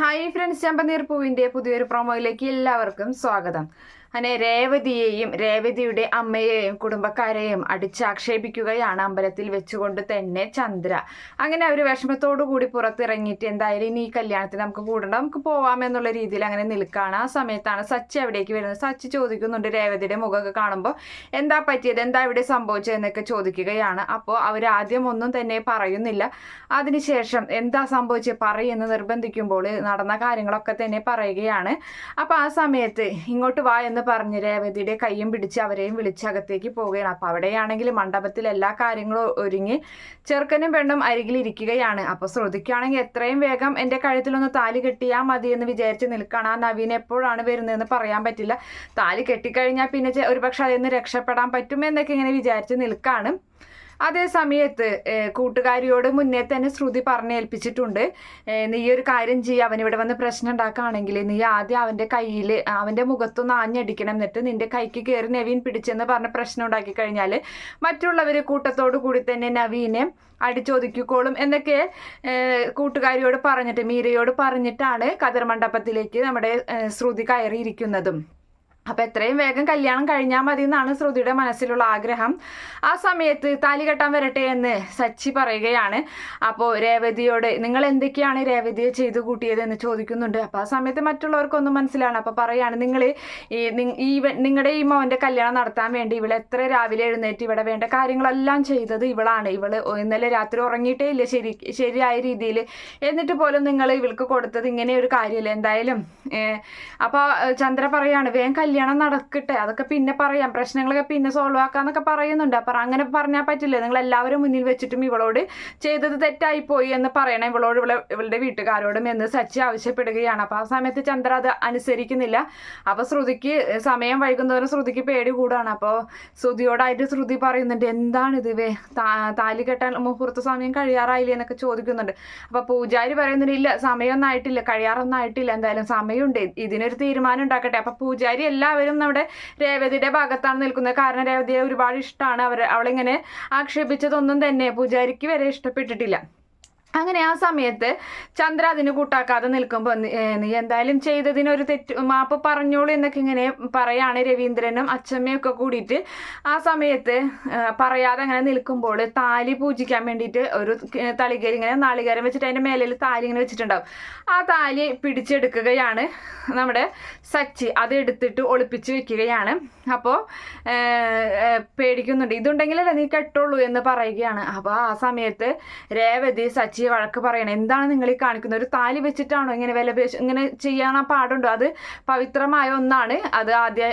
Hi friends ചമ്പനീർ പൂവിന്റെ പുതിയൊരു പ്രൊമോയിലേക്ക് എല്ലാവർക്കും സ്വാഗതം. അങ്ങനെ രേവതിയെയും രേവതിയുടെ അമ്മയെയും കുടുംബക്കാരെയും അടിച്ചാക്ഷേപിക്കുകയാണ് അമ്പലത്തിൽ വെച്ചുകൊണ്ട് തന്നെ ചന്ദ്ര. അങ്ങനെ അവർ വിഷമത്തോടു കൂടി പുറത്തിറങ്ങിയിട്ട് എന്തായാലും ഇനി ഈ കല്യാണത്തിന് നമുക്ക് കൂടണ്ട നമുക്ക് പോവാമെന്നുള്ള രീതിയിൽ അങ്ങനെ നിൽക്കുകയാണ്. ആ സമയത്താണ് സച്ചി അവിടേക്ക് വരുന്നത്. സച്ചി ചോദിക്കുന്നുണ്ട് രേവതിയുടെ മുഖമൊക്കെ കാണുമ്പോൾ എന്താ പറ്റിയത് എന്താ ഇവിടെ സംഭവിച്ചത് എന്നൊക്കെ ചോദിക്കുകയാണ്. അപ്പോൾ അവർ ആദ്യം ഒന്നും തന്നെ പറയുന്നില്ല. അതിനുശേഷം എന്താ സംഭവിച്ചത് പറയുമെന്ന് നിർബന്ധിക്കുമ്പോൾ നടന്ന കാര്യങ്ങളൊക്കെ തന്നെ പറയുകയാണ്. അപ്പോൾ ആ സമയത്ത് ഇങ്ങോട്ട് വാ എന്ന് പറഞ്ഞ് രേവതിയുടെ കൈയും പിടിച്ച് അവരെയും വിളിച്ച് അകത്തേക്ക് പോവുകയാണ്. അപ്പോൾ അവിടെയാണെങ്കിൽ മണ്ഡപത്തിൽ എല്ലാ കാര്യങ്ങളും ഒരുങ്ങി ചെറുക്കനും പെണ്ണും അരികിലിരിക്കുകയാണ് അപ്പോൾ ശ്രദ്ധിക്കുകയാണെങ്കിൽ എത്രയും വേഗം എന്റെ കഴുത്തിലൊന്ന് താലി കെട്ടിയാൽ മതി എന്ന് വിചാരിച്ച് നിൽക്കണം. ആ നവീൻ എപ്പോഴാണ് വരുന്നതെന്ന് പറയാൻ പറ്റില്ല. താലി കെട്ടിക്കഴിഞ്ഞാൽ പിന്നെ ഒരുപക്ഷെ അതിൽ നിന്ന് രക്ഷപ്പെടാൻ പറ്റുമെന്നൊക്കെ ഇങ്ങനെ വിചാരിച്ച് നിൽക്കുകയാണ് അതേ സമയത്ത് കൂട്ടുകാരിയോട് മുന്നേ തന്നെ ശ്രുതി പറഞ്ഞേൽപ്പിച്ചിട്ടുണ്ട്. നീ ഒരു കാര്യം ചെയ്യുക ഇവിടെ വന്ന് പ്രശ്നം ഉണ്ടാക്കുകയാണെങ്കിൽ നീ ആദ്യം അവന്റെ കയ്യിൽ അവന്റെ മുഖത്തൊന്ന് ആഞ്ഞടിക്കണം. എന്നിട്ട് നിന്റെ കൈക്ക് കയറി നവീൻ പിടിച്ചെന്ന് പറഞ്ഞ് പ്രശ്നം ഉണ്ടാക്കി കഴിഞ്ഞാൽ മറ്റുള്ളവർ കൂട്ടത്തോടു കൂടി തന്നെ നവീനെ അടിച്ചൊതുക്കിക്കോളും എന്നൊക്കെ കൂട്ടുകാരിയോട് പറഞ്ഞിട്ട് മീരയോട് പറഞ്ഞിട്ടാണ് കതിർ മണ്ഡപത്തിലേക്ക് നമ്മുടെ ശ്രുതി കയറിയിരിക്കുന്നതും. അപ്പം എത്രയും വേഗം കല്യാണം കഴിഞ്ഞാൽ മതി എന്നാണ് ശ്രുതിയുടെ മനസ്സിലുള്ള ആഗ്രഹം. ആ സമയത്ത് താലി കെട്ടാൻ വരട്ടെ എന്ന് സച്ചി പറയുകയാണ്. അപ്പോൾ രേവതിയോട് നിങ്ങൾ എന്തൊക്കെയാണ് രേവതിയെ ചെയ്തു കൂട്ടിയത് എന്ന് ചോദിക്കുന്നുണ്ട്. അപ്പോൾ ആ സമയത്ത് മറ്റുള്ളവർക്കൊന്നും മനസ്സിലാണ്. അപ്പോൾ പറയാണ് നിങ്ങൾ ഈ നിങ്ങളുടെ ഈ മോന്റെ കല്യാണം നടത്താൻ വേണ്ടി ഇവിടെ എത്ര രാവിലെ എഴുന്നേറ്റ് ഇവിടെ വേണ്ട കാര്യങ്ങളെല്ലാം ചെയ്തത് ഇവളാണ്. ഇവൾ ഇന്നലെ രാത്രി ഉറങ്ങിയിട്ടേ ഇല്ല ശരി ശരിയായ രീതിയിൽ. എന്നിട്ട് പോലും നിങ്ങൾ ഇവൾക്ക് കൊടുത്തത് ഇങ്ങനെ ഒരു കാര്യമില്ല എന്തായാലും. അപ്പോൾ ചന്ദ്ര പറയാണ് വേഗം കല്യാണം നടക്കട്ടെ. അതൊക്കെ പിന്നെ പറയാം. പ്രശ്നങ്ങളൊക്കെ പിന്നെ സോൾവ് ആക്കാന്നൊക്കെ പറയുന്നുണ്ട്. അപ്പം അങ്ങനെ പറഞ്ഞാൽ പറ്റില്ല? നിങ്ങൾ എല്ലാവരും മുന്നിൽ വെച്ചിട്ടും ഇവളോട് ചെയ്തത് തെറ്റായി പോയി എന്ന് പറയണം. ഇവളോട് ഇവളെ ഇവളുടെ വീട്ടുകാരോടും എന്ന് സച്ചി ആവശ്യപ്പെടുകയാണ്. അപ്പോൾ ആ സമയത്ത് ചന്ദ്ര അത് അനുസരിക്കുന്നില്ല. അപ്പോൾ ശ്രുതിക്ക് സമയം വൈകുന്നവരും ശ്രുതിക്ക് പേടി കൂടാണ് അപ്പോൾ ശ്രുതിയോടായിട്ട് ശ്രുതി പറയുന്നുണ്ട് എന്താണിത് വേ താലി കെട്ടാൻ മുഹൂർത്ത സമയം കഴിയാറായില്ലേ? എന്നൊക്കെ ചോദിക്കുന്നുണ്ട്. അപ്പോൾ പൂജാരി പറയുന്നുണ്ട് ഇല്ല സമയമൊന്നും ആയിട്ടില്ല കഴിയാറൊന്നും ആയിട്ടില്ല. എന്തായാലും സമയമുണ്ട്. ഇതിനൊരു തീരുമാനം ഉണ്ടാക്കട്ടെ. അപ്പം പൂജാരി എല്ലാവരും നമ്മുടെ രേവതിയുടെ ഭാഗത്താണ് നിൽക്കുന്നത്. കാരണം രേവതിയെ ഒരുപാട് ഇഷ്ടമാണ് അവർ അവളിങ്ങനെ ആക്ഷേപിച്ചതൊന്നും തന്നെ പൂജാരിക്ക് വരെ ഇഷ്ടപ്പെട്ടിട്ടില്ല. അങ്ങനെ ആ സമയത്ത് ചന്ദ്ര അതിന് കൂട്ടാക്കാതെ നിൽക്കുമ്പോൾ നീ എന്തായാലും ചെയ്തതിനൊരു തെറ്റ് മാപ്പ് പറഞ്ഞോളൂ എന്നൊക്കെ ഇങ്ങനെ പറയാണ് രവീന്ദ്രനും അച്ഛമ്മയൊക്കെ കൂടിയിട്ട്. ആ സമയത്ത് പറയാതെ അങ്ങനെ നിൽക്കുമ്പോൾ താലി പൂജിക്കാൻ വേണ്ടിയിട്ട് ഒരു തളികരി ഇങ്ങനെ നാളികേരം വെച്ചിട്ട് അതിന്റെ മേലിൽ താലി ഇങ്ങനെ വെച്ചിട്ടുണ്ടാവും. ആ താലി പിടിച്ചെടുക്കുകയാണ് നമ്മുടെ സച്ചി. അത് എടുത്തിട്ട് ഒളിപ്പിച്ച് വെക്കുകയാണ്. അപ്പോൾ പേടിക്കുന്നുണ്ട്. ഇതുണ്ടെങ്കിലല്ലേ നീ കെട്ടുള്ളൂ എന്ന് പറയുകയാണ്. അപ്പോൾ ആ സമയത്ത് രേവതി സച്ചി അമ്മച്ചിയെ വഴക്ക് പറയണം. എന്താണ് നിങ്ങൾ ഈ കാണിക്കുന്നത്? ഒരു താലി വെച്ചിട്ടാണോ ഇങ്ങനെ വില ഇങ്ങനെ ചെയ്യാൻ ആ പാടുണ്ടോ? അത് പവിത്രമായ ഒന്നാണ്. അത് ആദ്യ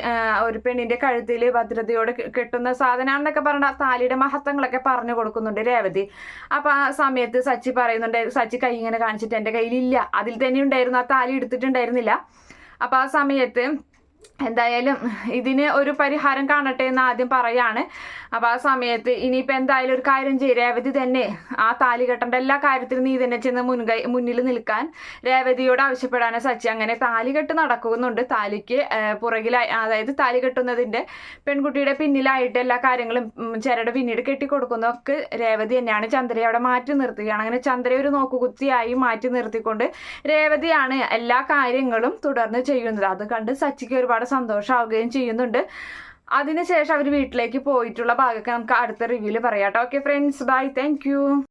ഒരു പെണ്ണിന്റെ കഴുത്തിൽ ഭദ്രതയോടെ കെട്ടുന്ന സാധനമാണെന്നൊക്കെ പറഞ്ഞ താലിയുടെ മഹത്വങ്ങളൊക്കെ പറഞ്ഞു കൊടുക്കുന്നുണ്ട് രേവതി. അപ്പൊ ആ സമയത്ത് സച്ചി പറയുന്നുണ്ട് സച്ചി കൈ ഇങ്ങനെ കാണിച്ചിട്ട് എന്റെ കയ്യിലില്ല. അതിൽ തന്നെ ഉണ്ടായിരുന്നു. ആ താലി എടുത്തിട്ടുണ്ടായിരുന്നില്ല. അപ്പൊ ആ സമയത്ത് എന്തായാലും ഇതിന് ഒരു പരിഹാരം കാണട്ടെ എന്ന് ആദ്യം പറയാണ്. അപ്പോൾ ആ സമയത്ത് ഇനിയിപ്പോൾ എന്തായാലും ഒരു കാര്യം ചെയ്യും. രേവതി തന്നെ ആ താലി കെട്ടേണ്ട എല്ലാ കാര്യത്തിലും നീ തന്നെ ചെന്ന് മുൻകൈ മുന്നിൽ നിൽക്കാൻ രേവതിയോട് ആവശ്യപ്പെടാനോ സച്ചി. അങ്ങനെ താലി കെട്ട് നടക്കുന്നുണ്ട്. താലിക്ക് പുറകിലായി അതായത് താലി കെട്ടുന്നതിന്റെ പെൺകുട്ടിയുടെ പിന്നിലായിട്ട് എല്ലാ കാര്യങ്ങളും ചിരട് പിന്നീട് കെട്ടിക്കൊടുക്കുന്നതൊക്കെ രേവതി തന്നെയാണ്. ചന്ദ്രയെ അവിടെ മാറ്റി നിർത്തുകയാണ്. അങ്ങനെ ചന്ദ്രയെ ഒരു നോക്കുകുത്തിയായി മാറ്റി നിർത്തിക്കൊണ്ട് രേവതിയാണ് എല്ലാ കാര്യങ്ങളും തുടർന്ന് ചെയ്യുന്നത്. അത് കണ്ട് സച്ചിക്ക് ഒരുപാട് സന്തോഷമാവുകയും ചെയ്യുന്നുണ്ട്. അതിനുശേഷം അവർ വീട്ടിലേക്ക് പോയിട്ടുള്ള ഭാഗമൊക്കെ നമുക്ക് അടുത്ത റിവ്യൂൽ പറയാം കേട്ടോ ഓക്കെ ഫ്രണ്ട്സ് ബൈ താങ്ക്